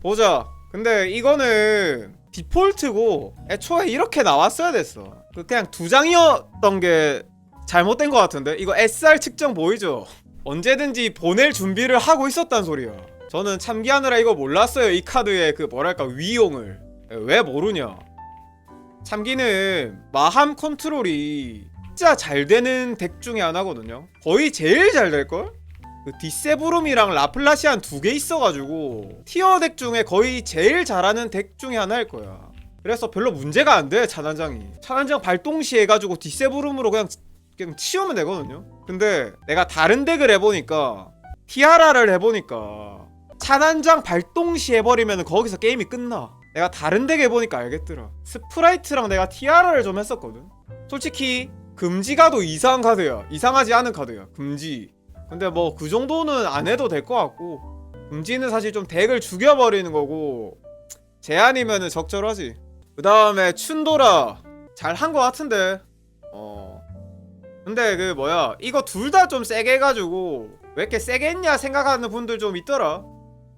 보자. 근데 이거는 디폴트고 애초에 이렇게 나왔어야 됐어. 그 그냥 두 장이었던 게 잘못된 것 같은데? 이거 SR 측정 보이죠? 언제든지 보낼 준비를 하고 있었단 소리야. 저는 참기하느라 이거 몰랐어요 이 카드의 그 뭐랄까 위용을. 왜 모르냐? 참기는 마함 컨트롤이 진짜 잘 되는 덱 중에 하나거든요. 거의 제일 잘 될걸? 그 디세브룸이랑 라플라시안 두 개 있어가지고 티어 덱 중에 거의 제일 잘하는 덱 중에 하나일 거야. 그래서 별로 문제가 안 돼 차단장이. 차단장 발동 시 해가지고 디세브룸으로 그냥 그냥 치우면 되거든요. 근데 내가 다른 덱을 해보니까 티아라를 해보니까 차단장 발동 시 해버리면 거기서 게임이 끝나. 내가 다른 덱 해보니까 알겠더라. 스프라이트랑 내가 티아라를 좀 했었거든. 솔직히 금지 가도 이상한 카드야. 이상하지 않은 카드야. 금지 근데 뭐 그 정도는 안 해도 될 것 같고 금지는 사실 좀 덱을 죽여버리는 거고 제한이면은 적절하지. 그 다음에 춘도라 잘 한 것 같은데. 어. 근데 그 뭐야 이거 둘 다 좀 세게 해가지고 왜 이렇게 세게 했냐 생각하는 분들 좀 있더라.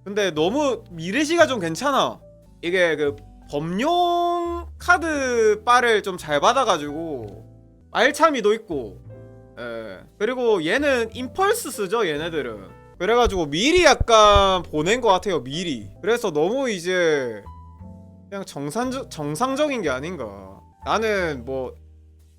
근데 너무 미르시가 좀 괜찮아. 이게 그 범용 카드 바를 좀 잘 받아가지고 알차미도 있고 예. 그리고 얘는 임펄스 쓰죠 얘네들은. 그래가지고 미리 약간 보낸 것 같아요 미리. 그래서 너무 이제 그냥 정상적, 정상적인 게 아닌가. 나는 뭐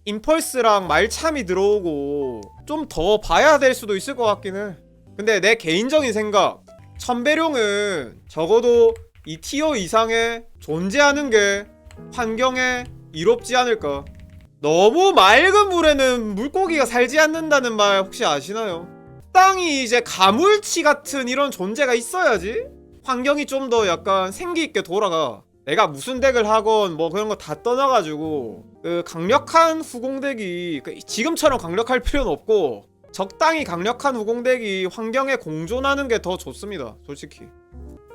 임펄스랑 말참이 들어오고 좀 더 봐야 될 수도 있을 것 같긴 해. 근데 내 개인적인 생각 천배룡은 적어도 이 티어 이상에 존재하는 게 환경에 이롭지 않을까 너무 맑은 물에는 물고기가 살지 않는다는 말 혹시 아시나요? 땅이 이제 가물치 같은 이런 존재가 있어야지 환경이 좀 더 약간 생기 있게 돌아가. 내가 무슨 덱을 하건 뭐 그런 거 다 떠나가지고 그 강력한 후공덱이 그 지금처럼 강력할 필요는 없고 적당히 강력한 후공덱이 환경에 공존하는 게 더 좋습니다. 솔직히.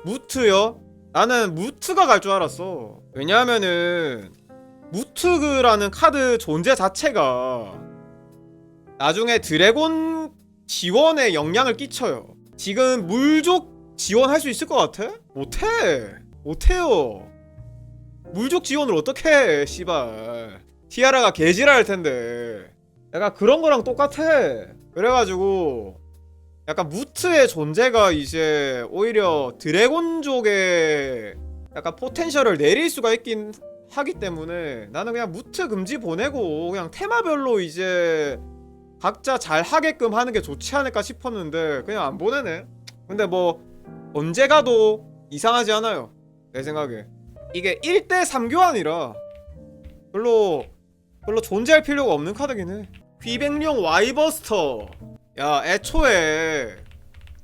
무트요? 나는 무트가 갈 줄 알았어. 왜냐하면은 무트그라는 카드 존재 자체가 나중에 드래곤 지원에 영향을 끼쳐요. 지금 물족 지원할 수 있을 것 같아? 못해. 못해요. 물족 지원을 어떻게 해, 씨발. 티아라가 개지랄 텐데. 약간 그런 거랑 똑같아. 그래가지고 약간 무트의 존재가 이제 오히려 드래곤족의 약간 포텐셜을 내릴 수가 있긴 하기 때문에 나는 그냥 무트 금지 보내고 그냥 테마별로 이제 각자 잘 하게끔 하는 게 좋지 않을까 싶었는데 그냥 안 보내네. 근데 뭐 언제 가도 이상하지 않아요. 내 생각에. 이게 1대 3교환이라 별로 별로 존재할 필요가 없는 카드긴 해. 휘백룡 와이버스터. 야, 애초에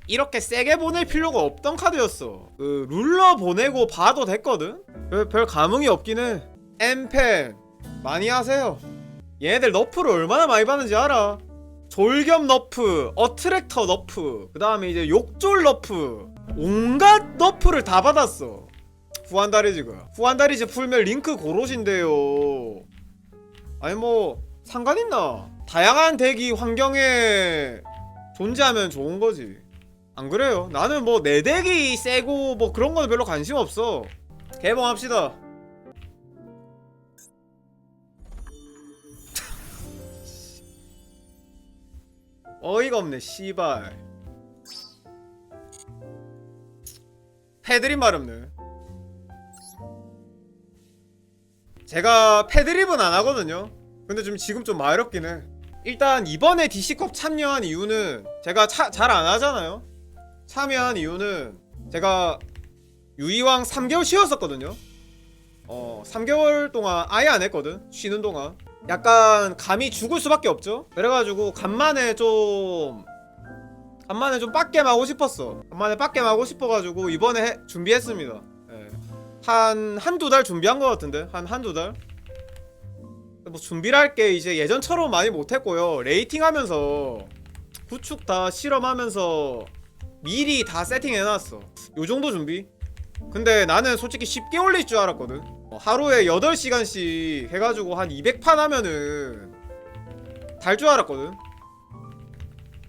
이렇게 세게 보낼 필요가 없던 카드였어. 그 룰러 보내고 봐도 됐거든. 별, 별 감흥이 없긴 해. 엠펜 많이 하세요. 얘네들 너프를 얼마나 많이 받는지 알아? 졸겸 너프, 어트랙터 너프, 그 다음에 이제 욕졸 너프, 온갖 너프를 다 받았어. 후한다리즈가. 후한다리즈 풀면 링크 고로신데요. 아니 뭐 상관 있나? 다양한 덱이 환경에 존재하면 좋은 거지. 안 그래요? 나는 뭐 내 덱이 세고 뭐 그런 건 별로 관심 없어. 개봉합시다. 어이가 없네, 씨발. 패드립 마렵네. 제가 패드립은 안 하거든요. 근데 좀 지금 좀 마렵긴 해. 일단 이번에 DC컵 참여한 이유는 제가 잘 안 하잖아요. 참여한 이유는 제가 유이왕 3개월 쉬었었거든요. 어, 3개월 동안 아예 안 했거든. 쉬는 동안. 약간 감이 죽을 수밖에 없죠. 그래가지고 간만에 좀 간만에 좀 빡겜 하고 싶었어. 간만에 빡겜 하고 싶어가지고 이번에 해- 준비했습니다. 예. 한 한두 달 준비한 것 같은데 한 한두 달. 뭐 준비를 할게 이제 예전처럼 많이 못했고요. 레이팅 하면서 구축 다 실험하면서 미리 다 세팅해놨어. 요 정도 준비. 근데 나는 솔직히 쉽게 올릴 줄 알았거든. 어, 하루에 8시간씩 해가지고 한 200판 하면은 달 줄 알았거든.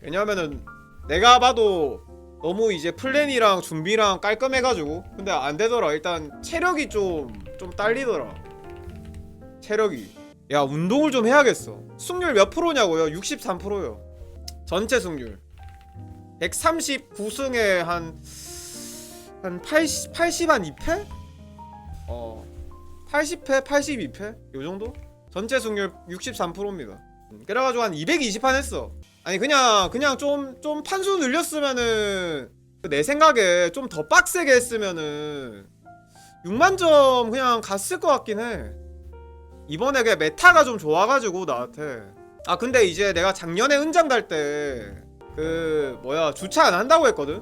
왜냐하면은 내가 봐도 너무 이제 플랜이랑 준비랑 깔끔해가지고 근데 안 되더라. 일단 체력이 좀 좀 딸리더라. 체력이. 야 운동을 좀 해야겠어. 승률 몇 프로냐고요? 63%요. 전체 승률. 139승에 한 한 80, 80한 2패? 어 80패 82패? 요 정도? 전체 승률 63%입니다 그래가지고 한 220판 했어 아니 그냥 그냥 좀 좀 판수 늘렸으면은 내 생각에 좀 더 빡세게 했으면은 6만 점 그냥 갔을 것 같긴 해 이번에 그 메타가 좀 좋아가지고 나한테 아 근데 이제 내가 작년에 은장 갈때그 뭐야 주차 안 한다고 했거든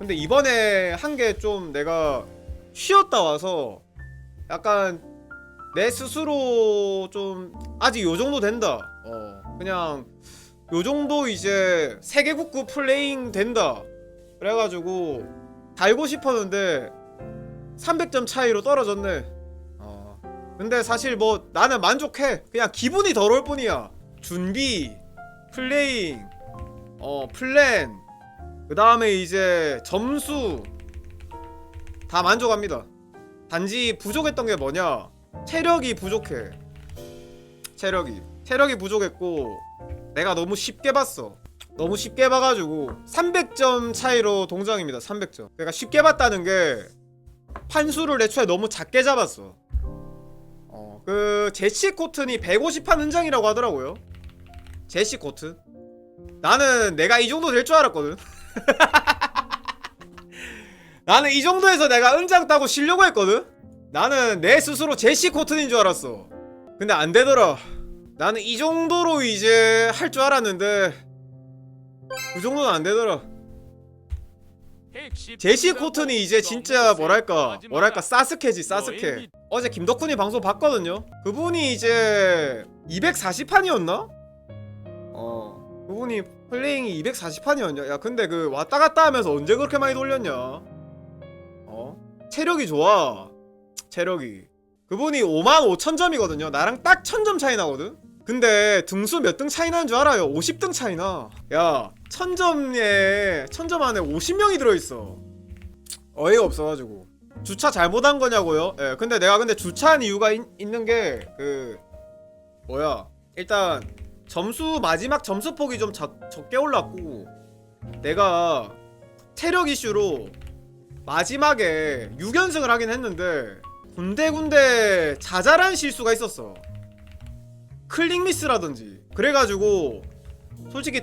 근데 이번에 한 게 좀 내가 쉬었다 와서 약간 내 스스로 좀 아직 요 정도 된다. 어 그냥 요 정도 이제 세계국구 플레잉 된다. 그래가지고 달고 싶었는데 300점 차이로 떨어졌네. 어 근데 사실 뭐 나는 만족해. 그냥 기분이 더러울 뿐이야. 준비, 플레잉, 어 플랜, 그 다음에 이제 점수 다 만족합니다. 단지 부족했던 게 뭐냐? 체력이 부족해. 체력이. 체력이 부족했고 내가 너무 쉽게 봤어. 너무 쉽게 봐가지고 300점 차이로 동정입니다. 300점. 내가 쉽게 봤다는 게 판수를 애초에 너무 작게 잡았어. 어, 그 제시 코튼이 150판 은장이라고 하더라고요. 제시 코튼. 나는 내가 이 정도 될 줄 알았거든. 나는 이 정도에서 내가 은장 따고 쉬려고 했거든? 나는 내 스스로 제시 코튼인 줄 알았어. 근데 안 되더라. 나는 이 정도로 이제 할 줄 알았는데 그 정도는 안 되더라. 제시 코튼이 이제 진짜 뭐랄까 뭐랄까 사스케지 사스케. 어제 김덕훈이 방송 봤거든요. 그분이 이제 240판이었나? 어 그분이 플레잉이 240판이었냐? 야 근데 그 왔다 갔다 하면서 언제 그렇게 많이 돌렸냐? 어 체력이 좋아. 체력이. 그분이 5만 5천 점이거든요. 나랑 딱 1000점 차이 나거든. 근데 등수 몇 등 차이 나는 줄 알아요? 50등 차이 나. 야, 1000점에 1000점 안에 50명이 들어 있어. 어이가 없어가지고. 주차 잘못한 거냐고요? 예. 근데 내가 근데 주차한 이유가 있, 있는 게 그 뭐야? 일단 점수 마지막 점수 폭이 좀 적, 적게 올랐고 내가 체력 이슈로 마지막에 6연승을 하긴 했는데 군데군데 자잘한 실수가 있었어. 클릭 미스라든지. 그래가지고 솔직히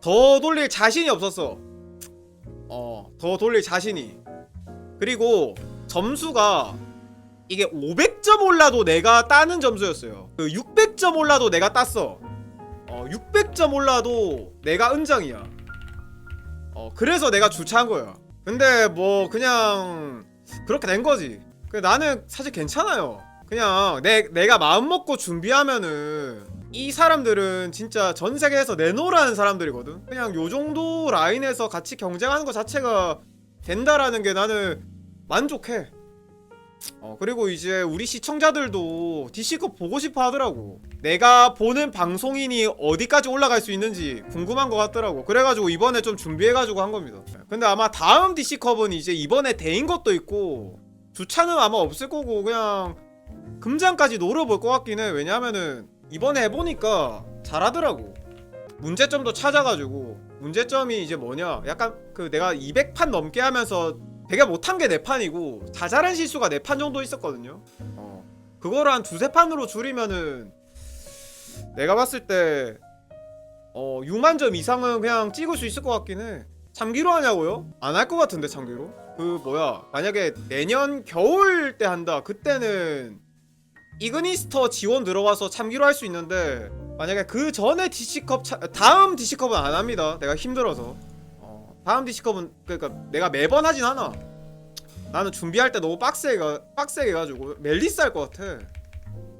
더 돌릴 자신이 없었어. 어더 돌릴 자신이. 그리고 점수가 이게 500점 올라도 내가 따는 점수였어요 그 600점 올라도 내가 땄어 어 600점 올라도 내가 은장이야 어 그래서 내가 주차한 거야 근데 뭐 그냥 그렇게 된 거지. 그 나는 사실 괜찮아요. 그냥 내 내가 마음 먹고 준비하면은 이 사람들은 진짜 전 세계에서 내놓으라는 사람들이거든. 그냥 요 정도 라인에서 같이 경쟁하는 것 자체가 된다라는 게 나는 만족해. 어 그리고 이제 우리 시청자들도 DC컵 보고 싶어 하더라고. 내가 보는 방송인이 어디까지 올라갈 수 있는지 궁금한 것 같더라고. 그래가지고 이번에 좀 준비해가지고 한 겁니다. 근데 아마 다음 DC컵은 이제 이번에 대인 것도 있고 주차는 아마 없을 거고 그냥 금장까지 노려볼 것 같긴 해. 왜냐하면은 이번에 해보니까 잘하더라고. 문제점도 찾아가지고 문제점이 이제 뭐냐? 약간 그 내가 200판 넘게 하면서 되게 못한 게내 판이고 자잘한 실수가 내판 정도 있었거든요. 어. 그거를 한 두세 판으로 줄이면은 내가 봤을 때 어, 6만 점 이상은 그냥 찍을 수 있을 것 같긴 해. 참기로 하냐고요? 안 할 것 같은데 참기로? 그 뭐야 만약에 내년 겨울 때 한다 그때는 이그니스터 지원 들어와서 참기로 할 수 있는데 만약에 그 전에 DC컵 차, 다음 DC컵은 안 합니다 내가 힘들어서 어, 다음 DC컵은 그러니까 내가 매번 하진 않아 나는 준비할 때 너무 빡세게 빡세게 가지고 멜리스 할 것 같아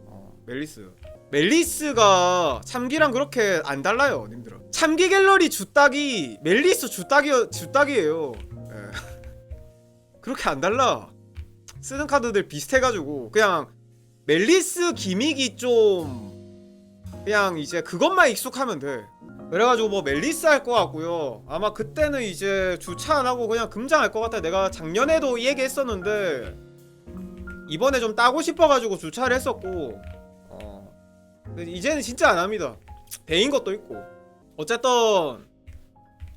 어, 멜리스 멜리스가 참기랑 그렇게 안 달라요, 님들아. 참기 갤러리 주딱이 멜리스 주딱이 주딱이에요. 예. 그렇게 안 달라. 쓰는 카드들 비슷해가지고 그냥 멜리스 기믹이 좀 그냥 이제 그것만 익숙하면 돼. 그래가지고 뭐 멜리스 할 것 같고요. 아마 그때는 이제 주차 안 하고 그냥 금장 할 것 같아. 내가 작년에도 이 얘기 했었는데 이번에 좀 따고 싶어가지고 주차를 했었고 어 이제는 진짜 안 합니다. 배인 것도 있고 어쨌든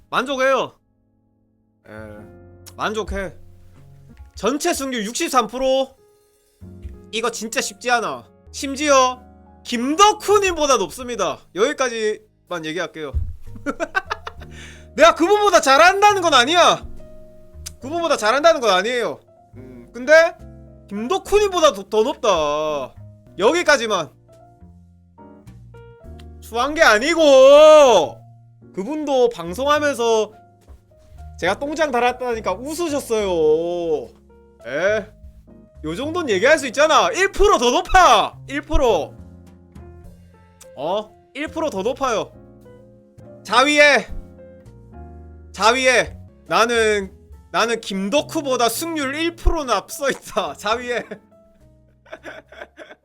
만족해요. 예 만족해. 전체 승률 63% 이거 진짜 쉽지 않아. 심지어 김덕후님보다 높습니다. 여기까지 만 얘기할게요. 내가 그분보다 잘한다는 건 아니야. 그분보다 잘한다는 건 아니에요. 음, 근데 김덕후님보다 더, 더 높다. 여기까지만. 추한 게 아니고 그분도 방송하면서 제가 똥장 달았다니까 웃으셨어요. 에? 요 정도는 얘기할 수 있잖아. 1%더 높아. 1%. 어? 1%더 높아요. 자위에 자위에 나는 나는 김덕후보다 승률 1%는 앞서 있다. 자위에